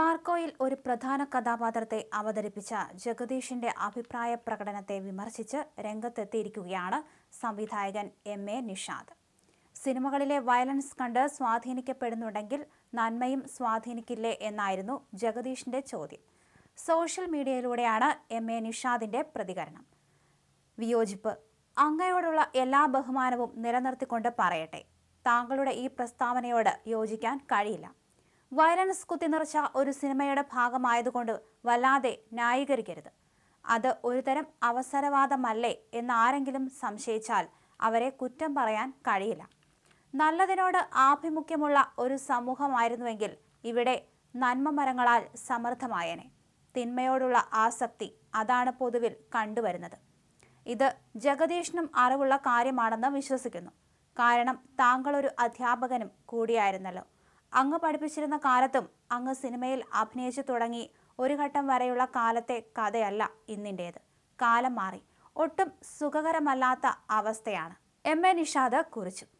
മാർക്കോയിൽ ഒരു പ്രധാന കഥാപാത്രത്തെ അവതരിപ്പിച്ച ജഗദീഷിന്റെ അഭിപ്രായ പ്രകടനത്തെ വിമർശിച്ച് രംഗത്തെത്തിയിരിക്കുകയാണ് സംവിധായകൻ എം എ നിഷാദ്. സിനിമകളിലെ വയലൻസ് കണ്ട് സ്വാധീനിക്കപ്പെടുന്നുണ്ടെങ്കിൽ നന്മയും സ്വാധീനിക്കില്ലേ എന്നായിരുന്നു ജഗദീഷിന്റെ ചോദ്യം. സോഷ്യൽ മീഡിയയിലൂടെയാണ് എം എ നിഷാദിന്റെ പ്രതികരണം. വിയോജിപ്പ്. അങ്ങയോടുള്ള എല്ലാ ബഹുമാനവും നിലനിർത്തിക്കൊണ്ട് പറയട്ടെ. താങ്കളുടെ ഈ പ്രസ്താവനയോട് യോജിക്കാൻ കഴിയില്ല. വയലൻസ് കുത്തിനിറച്ച ഒരു സിനിമയുടെ ഭാഗമായതുകൊണ്ട് വല്ലാതെ ന്യായീകരിക്കരുത് അത് ഒരുതരം അവസരവാദമല്ലേ എന്നാരെങ്കിലും സംശയിച്ചാൽ അവരെ കുറ്റം പറയാൻ കഴിയില്ല. നല്ലതിനോട് ആഭിമുഖ്യമുള്ള ഒരു സമൂഹമായിരുന്നുവെങ്കിൽ ഇവിടെ നന്മ മരങ്ങളാൽ സമൃദ്ധമായേനെ തിന്മയോടുള്ള ആസക്തി അതാണ് പൊതുവിൽ കണ്ടുവരുന്നത്. ഇത് ജഗദീഷിനും അറിവുള്ള കാര്യമാണെന്ന് വിശ്വസിക്കുന്നു. കാരണം താങ്കൾ ഒരു അധ്യാപകനും കൂടിയായിരുന്നല്ലോ. അങ്ങ് പഠിപ്പിച്ചിരുന്ന കാലത്തും അങ്ങ് സിനിമയിൽ അഭിനയിച്ചു തുടങ്ങി. ഒരു ഘട്ടം വരെയുള്ള കാലത്തെ കഥയല്ല ഇന്നിന്റേത് കാലം മാറി. ഒട്ടും സുഖകരമല്ലാത്ത അവസ്ഥയാണ്. എം. എ. നിഷാദ് കുറിച്ചു.